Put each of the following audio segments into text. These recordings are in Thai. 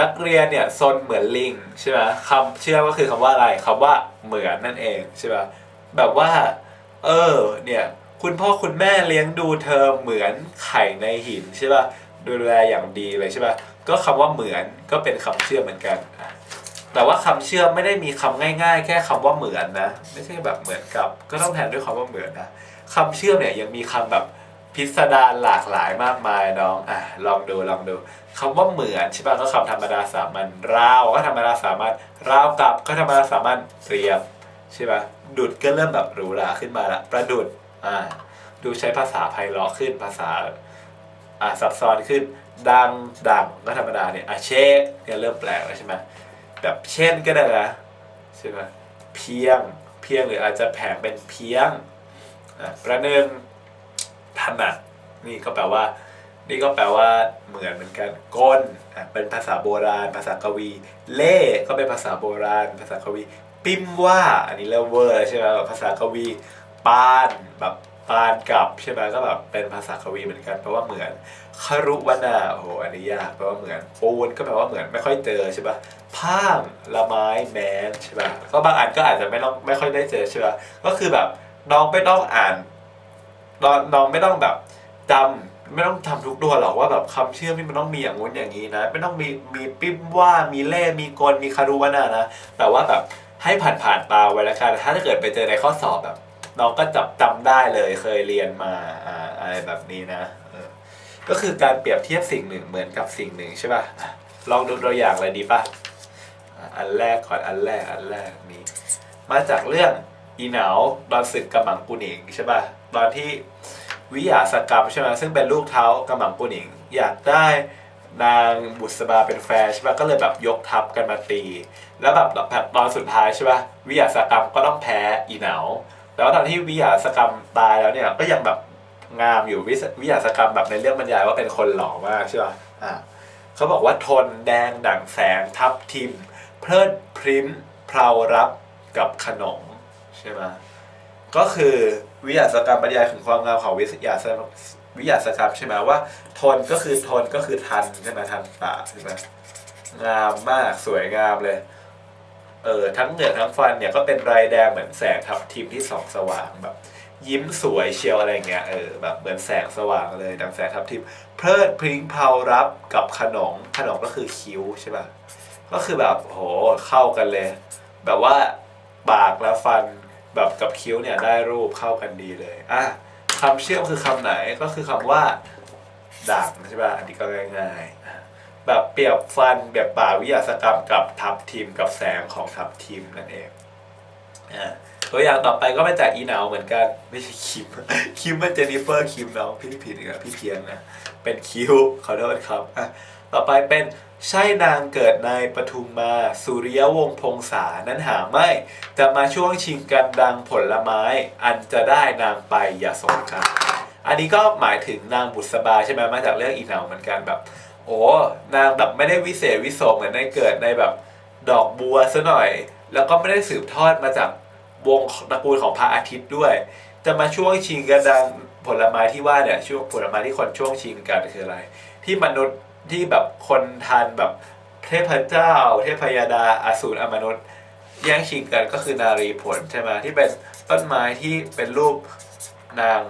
นักเรียนเนี่ยซนเหมือนลิงใช่ไหมคำเชื่อก็คือคำว่าอะไรคำว่าเหมือนนั่นเองใช่ไหมแบบว่า เออ เนี่ย คุณพ่อคุณแม่เลี้ยงดูเธอเหมือนไข่ในหินใช่ป่ะดูแลอย่างดีเลยใช่ป่ะก็คำว่าเหมือนก็เป็นคำเชื่อเหมือนกัน แต่ว่าคำเชื่อไม่ได้มีคำง่าย ๆ แค่คำว่าเหมือนนะ ไม่ใช่แบบเหมือนกับ ก็ต้องแทนด้วยคำว่าเหมือนนะคำเชื่อมเนี่ยยังมีคำแบบ พิสดารหลากหลายมากมายน้องอะลองดูลองดูคำว่าเหมือนใช่ป่ะก็คำธรรมดาสามัญราวก็ธรรมดาสามัญราวกับก็ธรรมดาสามัญเปรียบใช่ป่ะดุดก็เริ่มแบบหรูหราขึ้นมาละประดุดอ่าดูใช้ภาษาไพเราะขึ้นภาษาอ่าซับซ้อนขึ้นดังดังก็ธรรมดาเนี่ยอะเชคเนี่ยเริ่มแปลกแล้วใช่ไหมแบบเช่นก็ได้นะใช่ไหมเพียงเพียงหรืออาจจะแผงเป็นเพียงอะประหนึ่ง ถนัดนี่ก็แปลว่า นี่ก็แปลว่า เหมือนเหมือนกันก้นอะเป็นภาษาโบราณ ภาษากวี เล่ก็เป็นภาษาโบราณ ภาษากวี ปิมว่า อันนี้เริ่มเวอร์ใช่ไหมแบบภาษากวีปานแบบปานกับใช่ไหมก็แบบเป็นภาษากวีเหมือนกันแปลว่าเหมือนคารุวนาโอ้โหอันนี้ยากแปลว่าเหมือนปูนก็แปลว่าเหมือนไม่ค่อยเจอใช่ปะพ่างละไม้แมนใช่ปะก็บางอันก็อาจจะไม่ต้องไม่ค่อยได้เจอใช่ปะก็คือแบบน้องไม่ต้องอ่าน น้องไม่ต้องแบบจำไม่ต้องทำทุกตัวหรอกว่าแบบคำเชื่อมที่มันต้องมีอย่างงู้นอย่างนี้นะ ไม่ต้องมีมีปิ้มว่ามีเล่มีกลมีคารุวนานะแต่ว่าแบบให้ผ่านผ่านตาไว้แล้วกันถ้าเกิดไปเจอในข้อสอบแบบน้องก็จับจำได้เลยเคยเรียนมาอะไรแบบนี้นะก็คือการเปรียบเทียบสิ่งหนึ่งเหมือนกับสิ่งหนึ่งใช่ป่ะลองดูตัวอย่างเลยดีป่ะอะอันแรกก่อนอันแรกอันแรกนี้มาจากเรื่อง อีเหนาตอนศึกกำมังกุนิงใช่ป่ะตอนที่วิยาสกรรมใช่ไหมซึ่งเป็นลูกเท้ากำมังกุนิงอยากได้นางบุษบาเป็นแฟนใช่ป่ะก็เลยแบบยกทัพกันมาตี แล้วแบบแบบตอนสุดท้ายใช่ป่ะวิยาสกรรมก็ต้องแพ้อีเหนาแต่ว่าตอนที่วิยาสกรรมตายแล้วเนี่ยก็ยังแบบงามอยู่วิวิยาสกรรมแบบในเรื่องบรรยายว่าเป็นคนหล่อมากใช่ป่ะอ่าเขาบอกว่าทนแดงดั่งแสงทับทิม เพลิดพริ้มเพรารับกับขนม ใช่ไหมก็คือวิทยาศกรรบรรยายถึงความงามของวิทยาศกรรมวิทยาศกรรมใช่ไหมว่า ทนก็คือทนก็คือทันใช่ไหมทันตาใช่ไหมงามมากสวยงามเลยเออทั้งเหนือกทั้งฟันเนี่ยก็เป็นไรแดงเหมือนแสงทับทิมที่ส่องสว่างแบบ ยิ้มสวยเชียวอะไรเงี้ยเออแบบเหมือนแสงสว่างเลยดังแสงทับทิมเพลิดพริ้งเพารับกับขนมขนมก็คือคิ้วใช่ป่ะก็คือแบบโหเข้ากันเลย แบบว่าปากและฟัน แบบกับคิ้วเนี่ยได้รูปเข้ากันดีเลยอะคำเชื่อมคือคำไหนก็คือคำว่าดังใช่ป่ะอันนี้ก็ง่ายๆ แบบเปรียบฟันแบบป่าวิทยาศกรรมกับทับทิมกับแสงของทับทิมนั่นเองอะตัวอย่างต่อไปก็มาจากอีหนาเหมือนกันไม่ใช่คิมคิมมันเจนิเฟอร์คิมเน้องพี่ผิดอีกแล้วพี่เพียงนะเป็นคิ้วขอโทษครับอะต่อไปเป็น ใช่นางเกิดในปทุมมาสุริยวงศ์พงษานั้นหาไม่ จะมาช่วงชิงกันดังผลไม้ อันจะได้นางไปอย่าสงกันอันนี้ก็หมายถึงนางบุษบาใช่ไหมมาจากเรื่องอีเหนาเหมือนกันแบบ โอ้นางแบบไม่ได้วิเศษวิโสเหมือนในเกิดในแบบดอกบัวซะหน่อย แล้วก็ไม่ได้สืบทอดมาจากวงตระกูลของพระอาทิตย์ด้วย จะมาช่วงชิงกันดัง ผลไม้ที่ว่าเนี่ยช่วงผลไม้ที่คนช่วงชิงกันคืออะไร ที่มนุษย์ที่แบบคนทานแบบเทพเจ้า เทพยดาอสูรอมนุษย์แย่งชิงกันก็คือนารีผลใช่ไหมที่เป็นต้นไม้ที่เป็นรูปนาง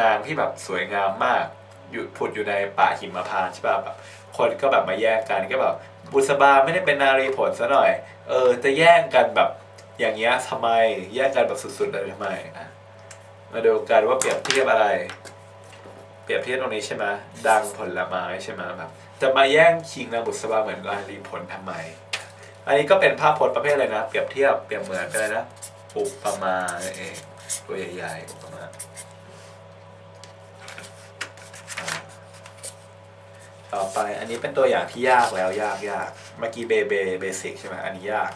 นางที่แบบสวยงามมากอยู่ผุดอยู่ในป่าหิมพานใช่ป่ะแบบคนก็แบบมาแย่งกันก็แบบบุษบาไม่ได้เป็นนารีผลซะหน่อย เออจะแย่งกันแบบอย่างเงี้ยทำไมแย่งกันแบบสุดๆเลยทำไมอะ มาดูกันว่าเปรียบเทียบอะไร เปรียบเทียบตรงนี้ใช่ไหมดังผลไม้ใช่ไหมแบบจะมาแย่งชิงนางบุษบาเหมือนนารีผลทำไม อันนี้ก็เป็นภาพพจน์ประเภทอะไรนะ เปรียบเทียบเปรียบเหมือนกันเลยนะอุปมานั่นเองตัวใหญ่ๆอุปมาอ่าต่อไปอันนี้เป็นตัวอย่างที่ยากแล้วยากยากเมื่อกี้เบเบเบสิกใช่ไหมอันนี้ยาก